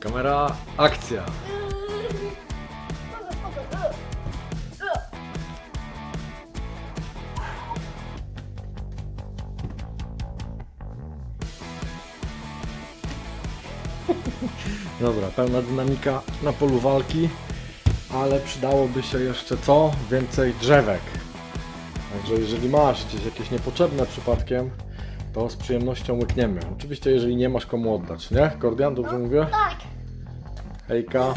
Kamera, akcja. Dobra, pełna dynamika na polu walki, ale przydałoby się jeszcze co? Więcej drzewek. Także jeżeli masz gdzieś jakieś niepotrzebne przypadkiem, to z przyjemnością łykniemy. Oczywiście jeżeli nie masz komu oddać, nie? Kordian, dobrze mówię? Tak. Hejka.